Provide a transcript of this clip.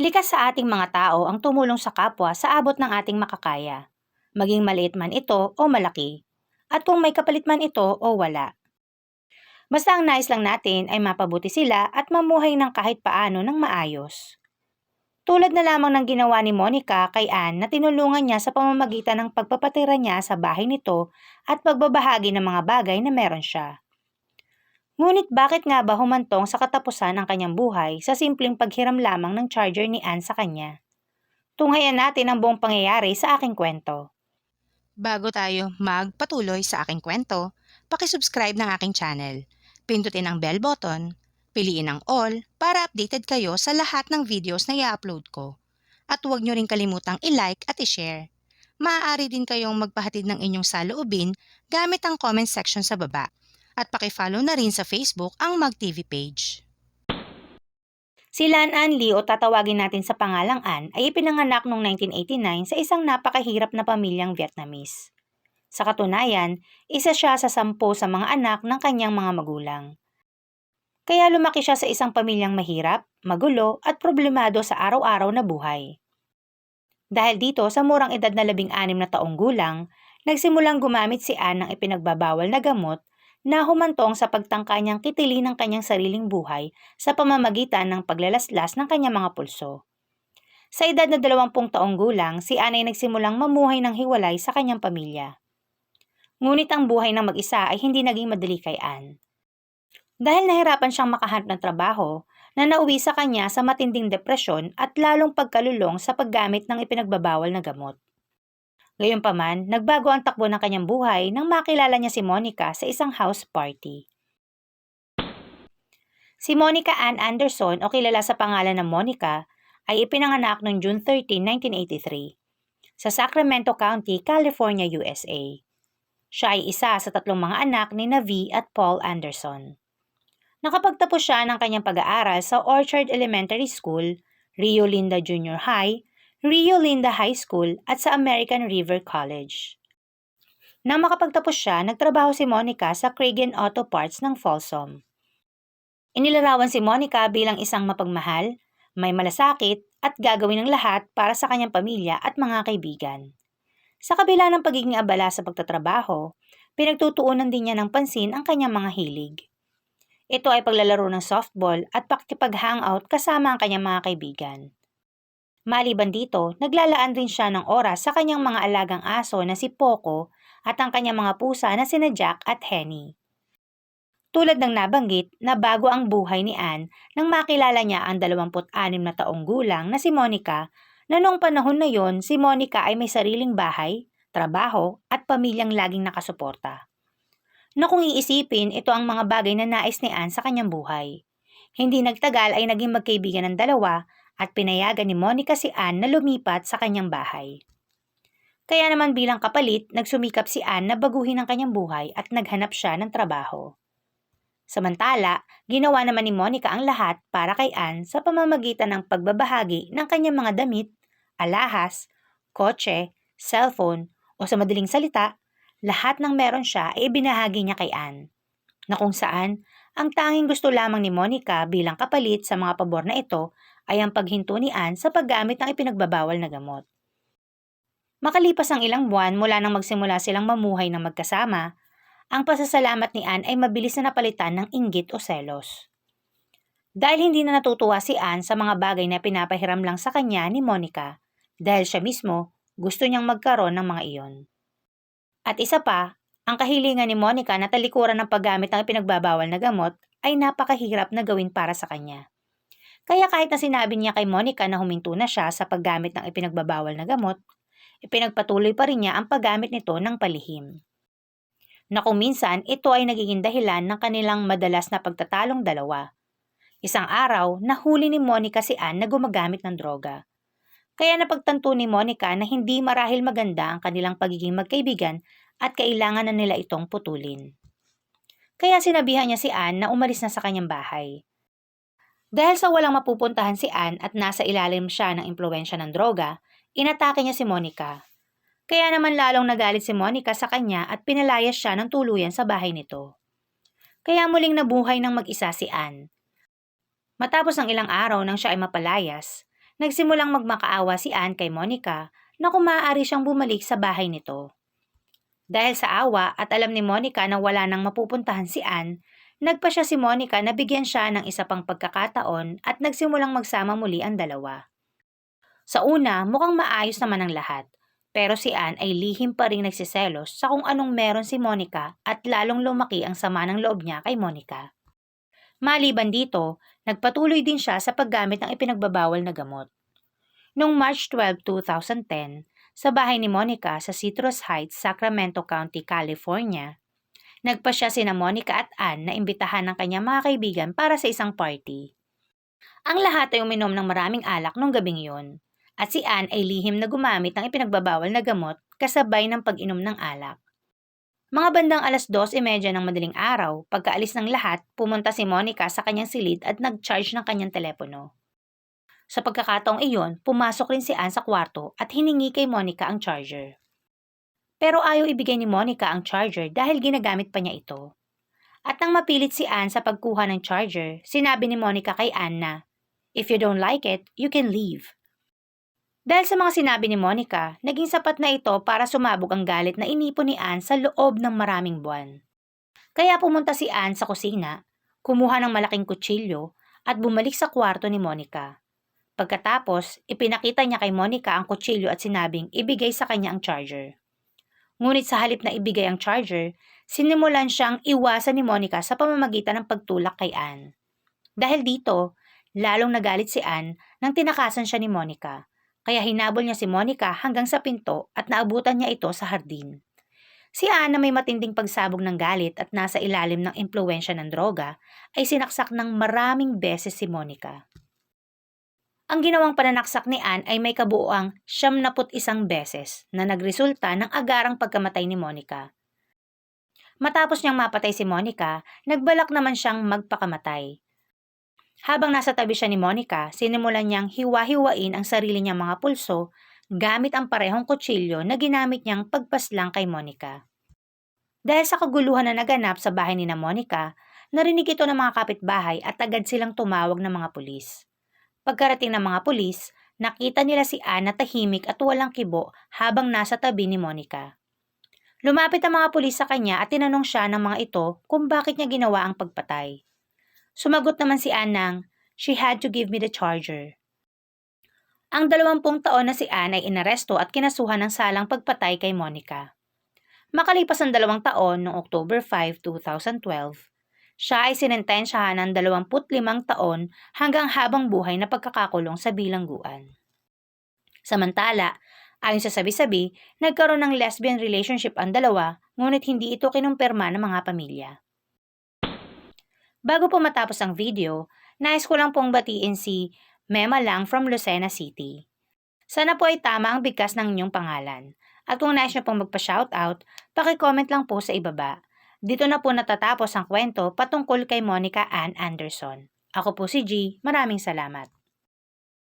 Likas sa ating mga tao ang tumulong sa kapwa sa abot ng ating makakaya, maging maliit man ito o malaki, at kung may kapalit man ito o wala. Basta ang nais lang natin ay mapabuti sila at mamuhay ng kahit paano ng maayos. Tulad na lamang ng ginawa ni Monica kay Anne na tinulungan niya sa pamamagitan ng pagpapatira niya sa bahay nito at pagbabahagi ng mga bagay na meron siya. Ngunit bakit nga ba humantong sa katapusan ng kanyang buhay sa simpleng paghiram lamang ng charger ni Anne sa kanya? Tunghayan natin ang buong pangyayari sa aking kwento. Bago tayo magpatuloy sa aking kwento, pakisubscribe ng aking channel. Pindutin ang bell button, piliin ang all para updated kayo sa lahat ng videos na i-upload ko. At huwag nyo rin kalimutang i-like at i-share. Maaari din kayong magpahatid ng inyong saloobin gamit ang comment section sa baba. At pakifollow na rin sa Facebook ang MagTV page. Si Lan An Lee o tatawagin natin sa pangalang An ay ipinanganak noong 1989 sa isang napakahirap na pamilyang Vietnamese. Sa katunayan, isa siya sa sampo sa mga anak ng kanyang mga magulang. Kaya lumaki siya sa isang pamilyang mahirap, magulo at problemado sa araw-araw na buhay. Dahil dito sa murang edad na labing anim na taong gulang, nagsimulang gumamit si Anne ng ipinagbabawal na gamot na humantong sa pagtangka niyang kitili ng kanyang sariling buhay sa pamamagitan ng paglalaslas ng kanyang mga pulso. Sa edad na 20 taong gulang, si Anne ay nagsimulang mamuhay ng hiwalay sa kanyang pamilya. Ngunit ang buhay ng mag-isa ay hindi naging madali kay Anne. Dahil nahirapan siyang makahanap ng trabaho, na nauwi sa kanya sa matinding depresyon at lalong pagkalulong sa paggamit ng ipinagbabawal na gamot. Gayunpaman, nagbago ang takbo ng kanyang buhay nang makilala niya si Monica sa isang house party. Si Monica Ann Anderson o kilala sa pangalan ng Monica ay ipinanganak noong June 13, 1983 sa Sacramento County, California, USA. Siya ay isa sa tatlong mga anak ni Navi at Paul Anderson. Nakapagtapos siya ng kanyang pag-aaral sa Orchard Elementary School, Rio Linda Junior High, Rio Linda High School at sa American River College. Nang makapagtapos siya, nagtrabaho si Monica sa Kragen Auto Parts ng Folsom. Inilarawan si Monica bilang isang mapagmahal, may malasakit at gagawin ng lahat para sa kanyang pamilya at mga kaibigan. Sa kabila ng pagiging abala sa pagtatrabaho, pinagtutuunan din niya ng pansin ang kanyang mga hilig. Ito ay paglalaro ng softball at pakikipag-hangout kasama ang kanyang mga kaibigan. Maliban dito, naglalaan rin siya ng oras sa kanyang mga alagang aso na si Poco at ang kanyang mga pusa na sina Jack at Henny. Tulad ng nabanggit na bago ang buhay ni Anne nang makilala niya ang 26 na taong gulang na si Monica na noong panahon na yon si Monica ay may sariling bahay, trabaho at pamilyang laging nakasuporta. Na kung iisipin, ito ang mga bagay na nais ni Anne sa kanyang buhay. Hindi nagtagal ay naging magkaibigan ng dalawa at pinayagan ni Monica si Anne na lumipat sa kanyang bahay. Kaya naman bilang kapalit, nagsumikap si Anne na baguhin ang kanyang buhay at naghanap siya ng trabaho. Samantala, ginawa naman ni Monica ang lahat para kay Anne sa pamamagitan ng pagbabahagi ng kanyang mga damit, alahas, kotse, cellphone, o sa madaling salita, lahat ng meron siya ay ibinahagi niya kay Anne. Na kung saan, ang tanging gusto lamang ni Monica bilang kapalit sa mga pabor na ito ay ang paghinto ni Anne sa paggamit ng ipinagbabawal na gamot. Makalipas ang ilang buwan mula nang magsimula silang mamuhay ng magkasama, ang pasasalamat ni Anne ay mabilis na napalitan ng inggit o selos. Dahil hindi na natutuwa si Anne sa mga bagay na pinapahiram lang sa kanya ni Monica, dahil siya mismo gusto niyang magkaroon ng mga iyon. At isa pa, ang kahilingan ni Monica na talikuran ng paggamit ng ipinagbabawal na gamot ay napakahirap na gawin para sa kanya. Kaya kahit na sinabi niya kay Monica na huminto na siya sa paggamit ng ipinagbabawal na gamot, ipinagpatuloy pa rin niya ang paggamit nito ng palihim. Na kung minsan ito ay nagiging dahilan ng kanilang madalas na pagtatalong dalawa. Isang araw, nahuli ni Monica si Anne na gumagamit ng droga. Kaya napagtanto ni Monica na hindi marahil maganda ang kanilang pagiging magkaibigan at kailangan na nila itong putulin. Kaya sinabihan niya si Anne na umalis na sa kanyang bahay. Dahil sa walang mapupuntahan si Anne at nasa ilalim siya ng impluensya ng droga, inatake niya si Monica. Kaya naman lalong nagalit si Monica sa kanya at pinalayas siya ng tuluyan sa bahay nito. Kaya muling nabuhay ng mag-isa si Anne. Matapos ang ilang araw nang siya ay mapalayas, nagsimulang magmakaawa si Anne kay Monica na kung maaari siyang bumalik sa bahay nito. Dahil sa awa at alam ni Monica na wala nang mapupuntahan si Anne, nagpa siya si Monica na bigyan siya ng isa pang pagkakataon at nagsimulang magsama muli ang dalawa. Sa una, mukhang maayos naman ang lahat. Pero si Anne ay lihim pa rin nagsiselos sa kung anong meron si Monica at lalong lumaki ang sama ng loob niya kay Monica. Maliban dito, nagpatuloy din siya sa paggamit ng ipinagbabawal na gamot. Noong March 12, 2010, sa bahay ni Monica sa Citrus Heights, Sacramento County, California, nagpa siya sina Monica at Anne na imbitahan ng kanyang mga kaibigan para sa isang party. Ang lahat ay uminom ng maraming alak nung gabing yun at si Anne ay lihim na gumamit ng ipinagbabawal na gamot kasabay ng pag-inom ng alak. Mga bandang alas 2.30 ng madaling araw, pagkaalis ng lahat, pumunta si Monica sa kanyang silid at nag-charge ng kanyang telepono. Sa pagkakataong iyon, pumasok rin si Anne sa kwarto at hiningi kay Monica ang charger. Pero ayaw ibigay ni Monica ang charger dahil ginagamit pa niya ito. At nang mapilit si Anne sa pagkuha ng charger, sinabi ni Monica kay Anne na, If you don't like it, you can leave. Dahil sa mga sinabi ni Monica, naging sapat na ito para sumabog ang galit na inipon ni Anne sa loob ng maraming buwan. Kaya pumunta si Anne sa kusina, kumuha ng malaking kutsilyo at bumalik sa kwarto ni Monica. Pagkatapos, ipinakita niya kay Monica ang kutsilyo at sinabing ibigay sa kanya ang charger. Ngunit sa halip na ibigay ang charger, sinimulan siyang iwasan ni Monica sa pamamagitan ng pagtulak kay Anne. Dahil dito, lalong nagalit si Anne nang tinakasan siya ni Monica kaya hinabol niya si Monica hanggang sa pinto at naabutan niya ito sa hardin. Si Anna may matinding pagsabog ng galit at nasa ilalim ng impluensya ng droga ay sinaksak ng maraming beses si Monica. Ang ginawang pananaksak ni Anne ay may kabuoang 71 beses na nagresulta ng agarang pagkamatay ni Monica. Matapos niyang mapatay si Monica, nagbalak naman siyang magpakamatay. Habang nasa tabi siya ni Monica, sinimulan niyang hiwa-hiwain ang sarili niyang mga pulso gamit ang parehong kutsilyo na ginamit niyang pagpaslang kay Monica. Dahil sa kaguluhan na naganap sa bahay ni na Monica, narinig ito ng mga kapitbahay at agad silang tumawag ng mga pulis. Pagkarating ng mga pulis, nakita nila si Anna tahimik at walang kibo habang nasa tabi ni Monica. Lumapit ang mga pulis sa kanya at tinanong siya ng mga ito kung bakit niya ginawa ang pagpatay. Sumagot naman si Anne ng, she had to give me the charger. Ang dalawampung taon na si Anne ay inaresto at kinasuhan ng salang pagpatay kay Monica. Makalipas ang dalawang taon noong October 5, 2012, siya ay sinentensyahan ng 25 taon hanggang habang buhay na pagkakakulong sa bilangguan. Samantala, ayon sa sabi-sabi, nagkaroon ng lesbian relationship ang dalawa ngunit hindi ito kinumpirma ng mga pamilya. Bago po matapos ang video, nais ko lang pong batiin si Mema Lang from Lucena City. Sana po ay tama ang bigkas ng inyong pangalan. At kung nais nyo pong magpa-shoutout, paki-comment lang po sa ibaba. Dito na po natatapos ang kwento patungkol kay Monica Ann Anderson. Ako po si G. Maraming salamat.